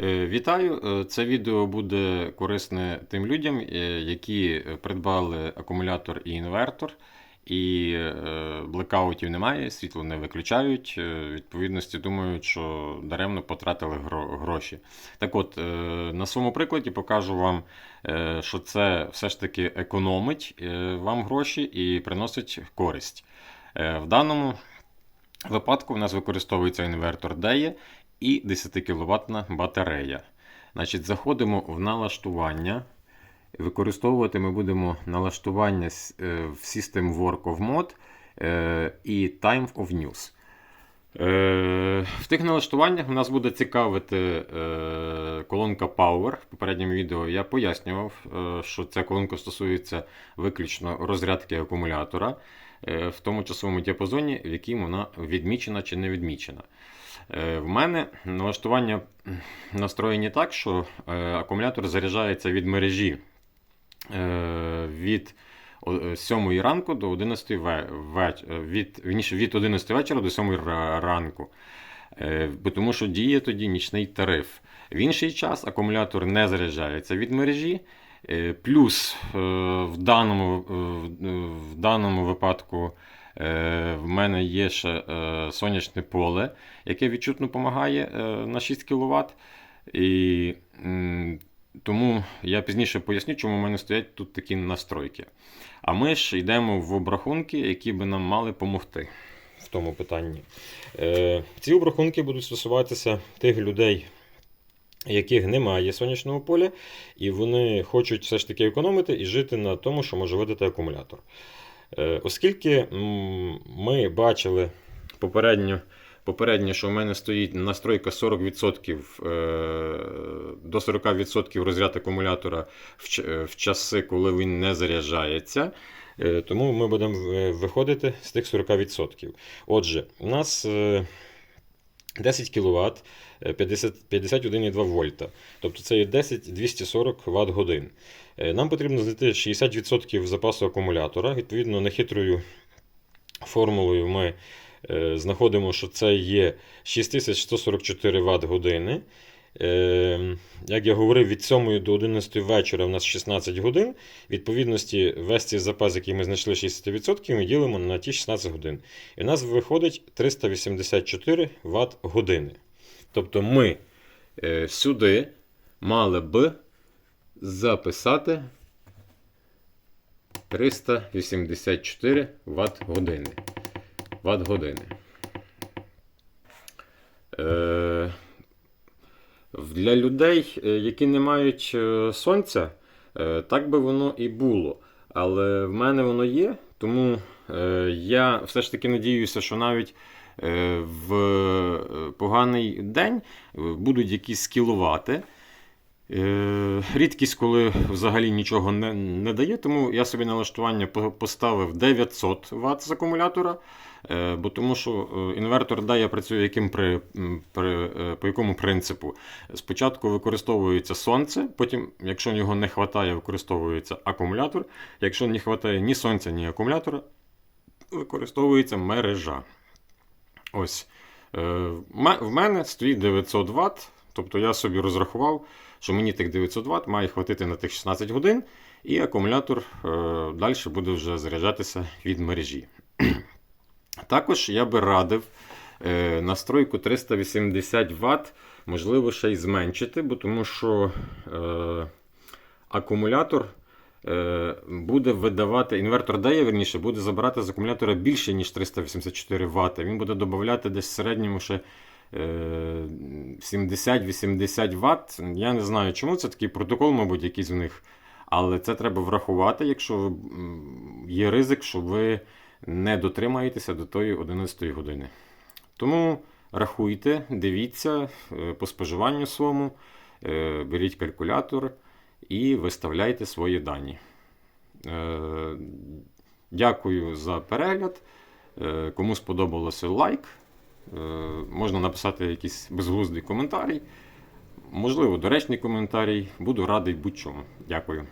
Е, Вітаю! Е, Це відео буде корисне тим людям, е, які придбали акумулятор і інвертор, і блекаутів немає, світло не виключають. Відповідності думають, що даремно потратили гроші. Так от, на своєму прикладі покажу вам, що це все ж таки економить вам гроші і приносить користь. В даному випадку в нас використовується інвертор DEE і 10 кВт батарея. Значить, заходимо в налаштування. Використовувати ми будемо налаштування е, в System Work of Mode е, і Time of News. Е, В тих налаштуваннях нас буде цікавити колонка Power. В попередньому відео я пояснював, що ця колонка стосується виключно розрядки акумулятора в тому часовому діапазоні, в якому вона відмічена чи не відмічена. Е, В мене налаштування настроєні так, що е, акумулятор заряджається від мережі е, від 7 ранку до 11 ве- е, від, від 11 вечора до 7 ранку. Е, Тому що діє тоді нічний тариф. В інший час акумулятор не заряджається від мережі. Е, Плюс е, в даному, е, в- даному випадку в мене є ще сонячне поле, яке відчутно допомагає на 6 кВт. І тому я пізніше поясню, чому в мене стоять тут такі настройки. А ми ж йдемо в обрахунки, які би нам мали допомогти в тому питанні. Ці обрахунки будуть стосуватися тих людей, яких немає сонячного поля, і вони хочуть все ж таки економити і жити на тому, що може видати акумулятор. Е, оскільки ми бачили попередньо, попередньо, що в мене стоїть настройка 40% е, до 40% розряд акумулятора е, в часи, коли він не заряджається. Тому ми будемо виходити з тих 40%. Отже, у нас 10 кВт 51,2 вольта. Тобто це є 10 240 Вт годин. Нам потрібно знайти 60% запасу акумулятора. Відповідно, нехитрою формулою ми е, знаходимо, що це є 6144 Вт години. Е, Як я говорив, від 7 до 11 вечора у нас 16 годин. Відповідності, весь цей запас, який ми знайшли 60%, ми ділимо на ті 16 годин. І у нас виходить 384 Вт години. Тобто ми е, сюди мали б записати 384 Вт години. Вт години. Е, для людей, е, які не мають е, сонця, е, так би воно і було. Але в мене воно є, тому я все ж таки надіюся, що навіть в поганий день будуть якісь кіловати. Е, Рідкість, коли взагалі нічого не, не дає, тому я собі налаштування поставив 900 Вт з акумулятора. Е, Бо тому що е, інвертор DEA працює яким при, при, по якому принципу? Спочатку використовується сонце, потім, якщо його не вистачає, використовується акумулятор. Якщо не вистачає ні сонця, ні акумулятора, використовується мережа. Ось. В мене стоїть 900 Вт, тобто я собі розрахував, що мені тих 900 Вт має хватити на тих 16 годин, і акумулятор е, далі буде вже заряджатися від мережі. Також я би радив е, настройку 380 Вт, можливо, ще й зменшити, бо тому що е, акумулятор е, буде видавати, інвертор дає, верніше, буде забирати з акумулятора більше, ніж 384 Вт. Він буде додавати десь в середньому ще е, 70-80 Вт. Я не знаю, чому це такий протокол, мабуть, якийсь в них. Але це треба врахувати, якщо є ризик, що ви не дотримаєтеся до тої 11 години. Тому рахуйте, дивіться е, по споживанню своєму, е, беріть калькулятор і виставляйте свої дані. Е, Дякую за перегляд. Кому сподобалося лайк. Е, Можна написати якийсь безглуздий коментарій. Можливо, доречний коментарій. Буду радий будь-чому. Дякую.